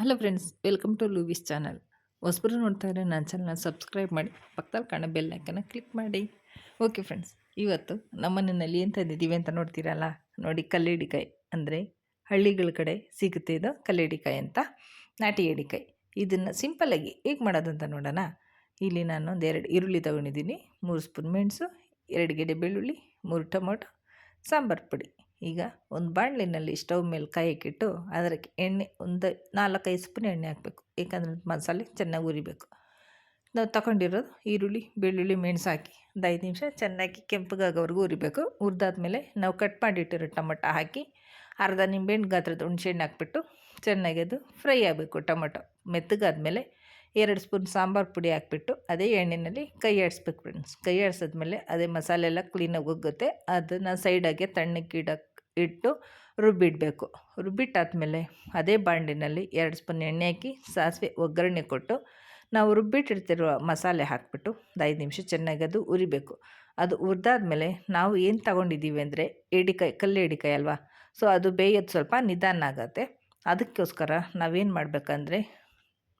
Hello friends, welcome to Luvis channel. ಹೊಸಬರು ನೋಡ್ತಾ ಇದ್ರೆ ನನ್ನ ಚಾನಲ್ನ ಸಬ್ಸ್ಕ್ರೈಬ್ ಮಾಡಿ, ಪಕ್ಕದಲ್ಲಿ ಕಾಣೋ ಬೆಲ್ ಐಕನ್ನ ಕ್ಲಿಕ್ ಮಾಡಿ. ಓಕೆ ಫ್ರೆಂಡ್ಸ್, ಇವತ್ತು ನಮ್ಮ ಮನೆಯಲ್ಲಿ ಏನು ತಂದಿದ್ದೀವಿ ಅಂತ ನೋಡ್ತೀರಲ್ಲ? ನೋಡಿ, ಕಲ್ಲೆಡಿಕಾಯಿ ಅಂದರೆ ಹಳ್ಳಿಗಳ ಕಡೆ ಸಿಗುತ್ತೆ ಇದು ಕಲ್ಲೆಡಿಕಾಯಿ ಅಂತ, ನಾಟಿ ಎಡಿಕಾಯಿ. ಇದನ್ನು ಸಿಂಪಲ್ಲಾಗಿ ಹೇಗೆ ಮಾಡೋದಂತ ನೋಡೋಣ. ಇಲ್ಲಿ ನಾನು ಒಂದು ಎರಡು ಈರುಳ್ಳಿ ತೊಗೊಂಡಿದ್ದೀನಿ, ಮೂರು ಸ್ಪೂನ್ ಮೆಣಸು, ಎರಡು ಗೆಡೆ ಬೆಳ್ಳುಳ್ಳಿ, ಮೂರು ಟೊಮೊಟೊ, ಸಾಂಬಾರು ಪುಡಿ. ಈಗ ಒಂದು ಬಾಣಲಿನಲ್ಲಿ ಸ್ಟವ್ ಮೇಲೆ ಕಾಯಕ್ಕಿಟ್ಟು ಅದಕ್ಕೆ ಎಣ್ಣೆ ಒಂದು ನಾಲ್ಕೈದು ಸ್ಪೂನ್ ಎಣ್ಣೆ ಹಾಕಬೇಕು. ಏಕೆಂದರೆ ಮಸಾಲೆ ಚೆನ್ನಾಗಿ ಉರಿಬೇಕು. ನಾವು ತಗೊಂಡಿರೋದು ಈರುಳ್ಳಿ, ಬೆಳ್ಳುಳ್ಳಿ ಮೆಣಸು ಹಾಕಿ ಒಂದು ಐದು ನಿಮಿಷ ಚೆನ್ನಾಗಿ ಕೆಂಪಗಾಗೋವರೆಗೂ ಉರಿಬೇಕು. ಹುರಿದಾದ್ಮೇಲೆ ನಾವು ಕಟ್ ಮಾಡಿಟ್ಟಿರೋ ಟೊಮೊಟೊ ಹಾಕಿ ಅರ್ಧ ನಿಂಬೆಹಣ್ಣು, ಗಾತ್ರದ ಹುಣಸೆಹಣ್ಣು ಹಾಕ್ಬಿಟ್ಟು ಚೆನ್ನಾಗಿ ಅದು ಫ್ರೈ ಆಗಬೇಕು ಟೊಮೊಟೊ. ಮೆತ್ತಗಾದ್ಮೇಲೆ ಎರಡು ಸ್ಪೂನ್ ಸಾಂಬಾರು ಪುಡಿ ಹಾಕ್ಬಿಟ್ಟು ಅದೇ ಎಣ್ಣೆಯಲ್ಲಿ ಕೈ ಆಡಿಸ್ಬೇಕು ಫ್ರೆಂಡ್ಸ್ ಕೈ ಆಡಿಸಿದ್ಮೇಲೆ ಅದೇ ಮಸಾಲೆ ಎಲ್ಲ ಕ್ಲೀನಾಗಿ ಒಗ್ಗುತ್ತೆ ಅದನ್ನು ಸೈಡಾಗೆ ತಣ್ಣಗೆ ಇಟ್ಟು ರುಬ್ಬಿಡಬೇಕು. ರುಬ್ಬಿಟ್ಟಾದ್ಮೇಲೆ ಅದೇ ಬಾಂಡಿನಲ್ಲಿ ಎರಡು ಸ್ಪೂನ್ ಎಣ್ಣೆ ಹಾಕಿ ಸಾಸಿವೆ ಒಗ್ಗರಣೆ ಕೊಟ್ಟು ನಾವು ರುಬ್ಬಿಟ್ಟಿರ್ತಿರುವ ಮಸಾಲೆ ಹಾಕಿಬಿಟ್ಟು ಒಂದು ಐದು ನಿಮಿಷ ಚೆನ್ನಾಗಿ ಅದು ಉರಿಬೇಕು. ಅದು ಹುರಿದಾದ್ಮೇಲೆ ನಾವು ಏನು ತಗೊಂಡಿದ್ದೀವಿ ಅಂದರೆ ಎಡಿಕಾಯಿ ಕಲ್ಲು ಎಡಿಕಾಯಿ ಅಲ್ವಾ? ಸೊ ಅದು ಬೇಯೋದು ಸ್ವಲ್ಪ ನಿಧಾನ ಆಗುತ್ತೆ. ಅದಕ್ಕೋಸ್ಕರ ನಾವೇನು ಮಾಡಬೇಕಂದ್ರೆ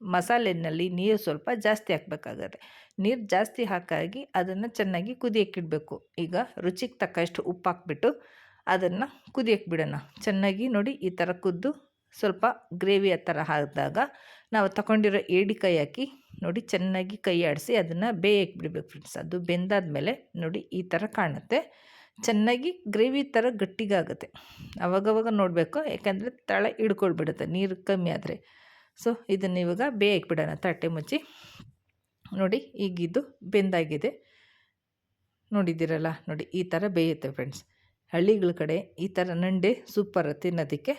ಮಸಾಲೆನಲ್ಲಿ ನೀರು ಸ್ವಲ್ಪ ಜಾಸ್ತಿ ಹಾಕಬೇಕಾಗತ್ತೆ. ನೀರು ಜಾಸ್ತಿ ಹಾಕಾಗಿ ಅದನ್ನು ಚೆನ್ನಾಗಿ ಕುದಿಯಕ್ಕಿಡಬೇಕು. ಈಗ ರುಚಿಗೆ ತಕ್ಕಷ್ಟು ಉಪ್ಪು ಹಾಕ್ಬಿಟ್ಟು ಅದನ್ನು ಕುದಿಯಕ್ಕೆ ಬಿಡೋಣ ಚೆನ್ನಾಗಿ ನೋಡಿ ಈ ಥರ ಕುದ್ದು ಸ್ವಲ್ಪ ಗ್ರೇವಿ ಆ ಥರ ಆದಾಗ ನಾವು ತಗೊಂಡಿರೋ ಕೈ ಹಾಕಿ ನೋಡಿ ಚೆನ್ನಾಗಿ ಕೈ ಆಡಿಸಿ ಅದನ್ನು ಬೇಯಕ್ಕೆ ಬಿಡಬೇಕು ಫ್ರೆಂಡ್ಸ್ ಅದು ಬೆಂದಾದಮೇಲೆ ನೋಡಿ ಈ ಥರ ಕಾಣುತ್ತೆ. ಚೆನ್ನಾಗಿ ಗ್ರೇವಿ ಥರ ಗಟ್ಟಿಗಾಗುತ್ತೆ. ಅವಾಗವಾಗ ನೋಡಬೇಕು. ಯಾಕೆಂದರೆ ತಳ ಹಿಡ್ಕೊಳ್ಬಿಡುತ್ತೆ. ನೀರು ಕಮ್ಮಿ ಆದರೆ. ಸೊ ಇದನ್ನು ಇವಾಗ ಬೇಯಕ್ಕೆ ಬಿಡೋಣ ತಟ್ಟೆ ಮುಚ್ಚಿ. ನೋಡಿ, ಈಗಿದ್ದು ಬೆಂದಾಗಿದೆ. ನೋಡಿದ್ದೀರಲ್ಲ? ನೋಡಿ, ಈ ಥರ ಬೇಯುತ್ತೆ ಫ್ರೆಂಡ್ಸ್ ಹಳ್ಳಿಗಳ ಕಡೆ ಈ ಥರ ನಂಡೆ ಸೂಪರ್ ತಿನ್ನೋದಕ್ಕೆ.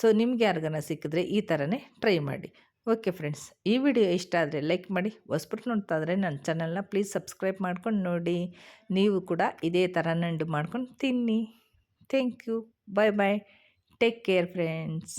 ಸೊ ನಿಮ್ಗೆ ಯಾರಿಗಾನ ಸಿಕ್ಕಿದ್ರೆ ಈ ಥರನೇ ಟ್ರೈ ಮಾಡಿ. ಓಕೆ ಫ್ರೆಂಡ್ಸ್ ಈ ವಿಡಿಯೋ ಇಷ್ಟ ಆದರೆ ಲೈಕ್ ಮಾಡಿ. ಹೊಸ್ಬಿಟ್ಟು ನೋಡ್ತಾ ಇದ್ರೆ ನನ್ನ ಚಾನಲ್ನ ಪ್ಲೀಸ್ ಸಬ್ಸ್ಕ್ರೈಬ್ ಮಾಡ್ಕೊಂಡು ನೋಡಿ. ನೀವು ಕೂಡ ಇದೇ ಥರ ನಂಡು ಮಾಡ್ಕೊಂಡು ತಿನ್ನಿ. Thank you bye bye take care friends